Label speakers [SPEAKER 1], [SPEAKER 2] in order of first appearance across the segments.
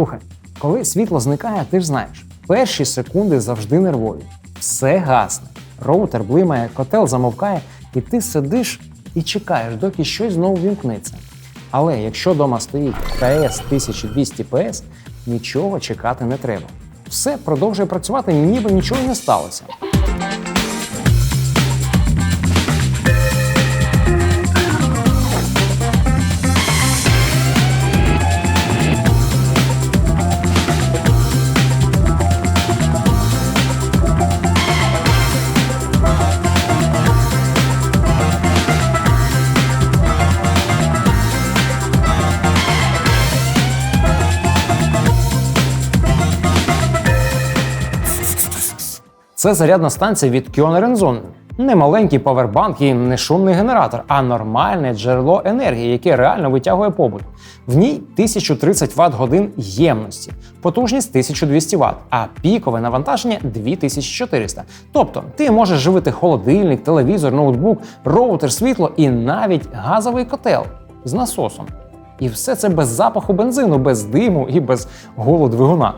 [SPEAKER 1] Слухай, коли світло зникає, ти ж знаєш, перші секунди завжди нервові. Все гасне, роутер блимає, котел замовкає, і ти сидиш і чекаєш, доки щось знову вімкнеться. Але якщо дома стоїть КС 1200 ПС, нічого чекати не треба. Все продовжує працювати, ніби нічого не сталося. Це зарядна станція від Kion Renzon. Не маленький павербанк і не шумний генератор, а нормальне джерело енергії, яке реально витягує побут. В ній 1030 Вт годин ємності, потужність 1200 Вт, а пікове навантаження 2400. Тобто ти можеш живити холодильник, телевізор, ноутбук, роутер, світло і навіть газовий котел з насосом. І все це без запаху бензину, без диму і без голу двигуна.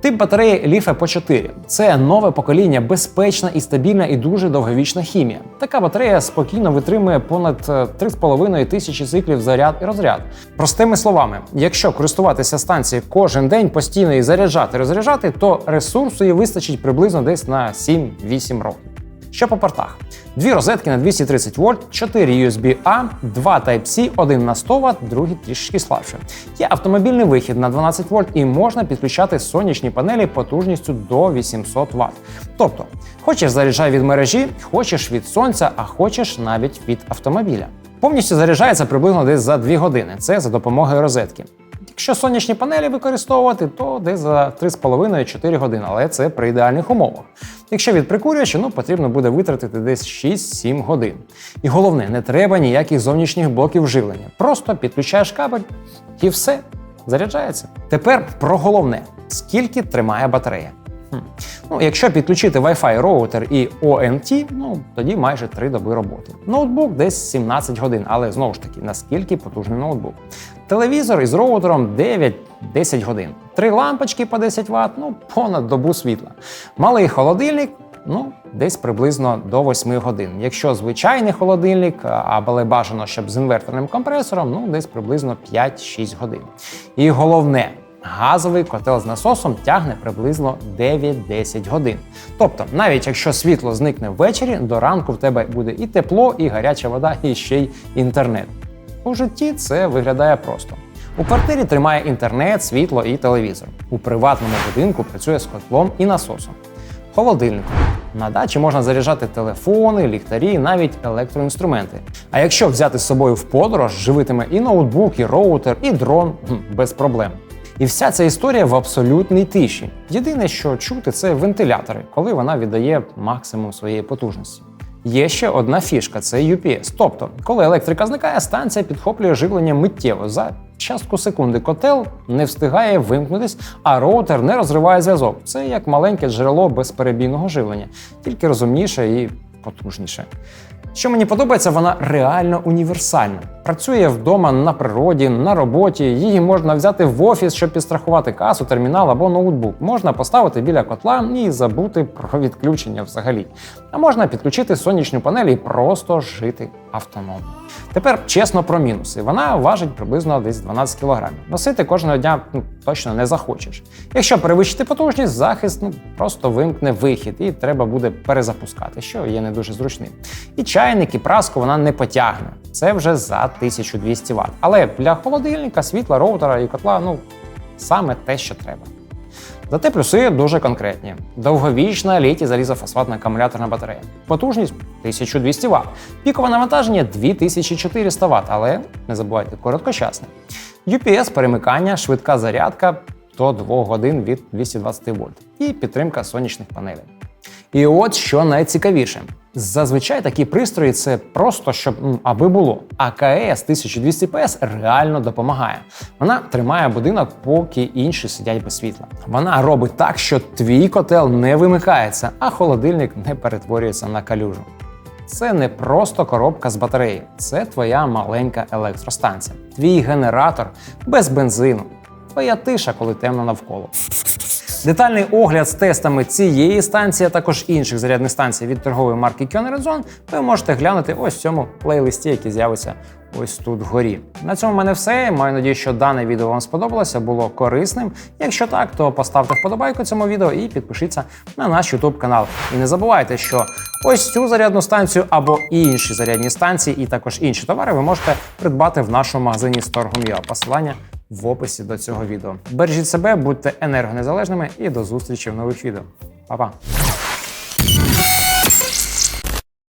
[SPEAKER 1] Тип батареї Ліфе по 4 це нове покоління, безпечна і стабільна і дуже довговічна хімія. Така батарея спокійно витримує понад е, 3,5 тисячі циклів заряд і розряд. Простими словами, якщо користуватися станцією кожен день постійно і заряджати, розряджати, то ресурсу її вистачить приблизно десь на 7-8 років. Що по портах? Дві розетки на 230 вольт, 4 USB-A, 2 Type-C, один на 100 Вт, другий трішки слабше. Є автомобільний вихід на 12 вольт і можна підключати сонячні панелі потужністю до 800 Вт. Тобто, хочеш заряджай від мережі, хочеш від сонця, а хочеш навіть від автомобіля. Повністю заряджається приблизно десь за 2 години. Це за допомогою розетки. Якщо сонячні панелі використовувати, то десь за 3,5-4 години, але це при ідеальних умовах. Якщо від прикурювача, ну потрібно буде витратити десь 6-7 годин. І головне, не треба ніяких зовнішніх блоків живлення. Просто підключаєш кабель і все заряджається. Тепер про головне: скільки тримає батарея. Хм. Ну, якщо підключити Wi-Fi роутер і ONT, ну тоді майже 3 доби роботи. Ноутбук десь 17 годин, але знову ж таки, наскільки потужний ноутбук. Телевізор із роутером 9-10 годин. Три лампочки по 10 Вт, ну понад добу світла. Малий холодильник. Ну, десь приблизно до 8 годин. Якщо звичайний холодильник, або бажано, щоб з інверторним компресором, ну десь приблизно 5-6 годин. І головне, газовий котел з насосом тягне приблизно 9-10 годин. Тобто, навіть якщо світло зникне ввечері, до ранку в тебе буде і тепло, і гаряча вода, і ще й інтернет. У житті це виглядає просто. У квартирі тримає інтернет, світло і телевізор. У приватному будинку працює з котлом і насосом. Холодильником. На дачі можна заряджати телефони, ліхтарі, навіть електроінструменти. А якщо взяти з собою в подорож, живитиме і ноутбук, і роутер, і дрон без проблем. І вся ця історія в абсолютній тиші. Єдине, що чути, це вентилятори, коли вона віддає максимум своєї потужності. Є ще одна фішка це UPS. Тобто, коли електрика зникає, станція підхоплює живлення миттєво за частку секунди. Котел не встигає вимкнутись, а роутер не розриває зв'язок. Це як маленьке джерело безперебійного живлення, тільки розумніше і потужніше. Що мені подобається, вона реально універсальна. Працює вдома на природі, на роботі. Її можна взяти в офіс, щоб підстрахувати касу, термінал або ноутбук. Можна поставити біля котла і забути про відключення взагалі. А можна підключити сонячну панель і просто жити автономно. Тепер чесно про мінуси. Вона важить приблизно десь 12 кг. Носити кожного дня ну, точно не захочеш. Якщо перевищити потужність, захист ну, просто вимкне вихід, і треба буде перезапускати, що є не дуже зручним. І чайник, і праску вона не потягне. Це вже за 1200 Вт. Але для холодильника, світла, роутера і котла ну саме те, що треба. Зате плюси дуже конкретні: довговічна літі залізофосфатна акумуляторна батарея. Потужність 1200 Вт. Пікове навантаження 2400 Вт, але не забувайте короткочасне. UPS перемикання, швидка зарядка до 2 годин від 220 вольт і підтримка сонячних панелей. І от що найцікавіше. Зазвичай такі пристрої це просто щоб аби було. А КС 1200 PS реально допомагає. Вона тримає будинок, поки інші сидять без світла. Вона робить так, що твій котел не вимикається, а холодильник не перетворюється на калюжу. Це не просто коробка з батареї, це твоя маленька електростанція, твій генератор без бензину. є тиша, коли темно навколо. Детальний огляд з тестами цієї станції, а також інших зарядних станцій від торгової марки Kioner ви можете глянути ось в цьому плейлисті, який з'явиться ось тут вгорі. На цьому в мене все. Маю надію, що дане відео вам сподобалося, було корисним. Якщо так, то поставте вподобайку цьому відео і підпишіться на наш YouTube канал. І не забувайте, що ось цю зарядну станцію або інші зарядні станції, і також інші товари ви можете придбати в нашому магазині Storgum.ua. Посилання в описі до цього відео. Бережіть себе, будьте енергонезалежними і до зустрічі в нових відео. Па-па!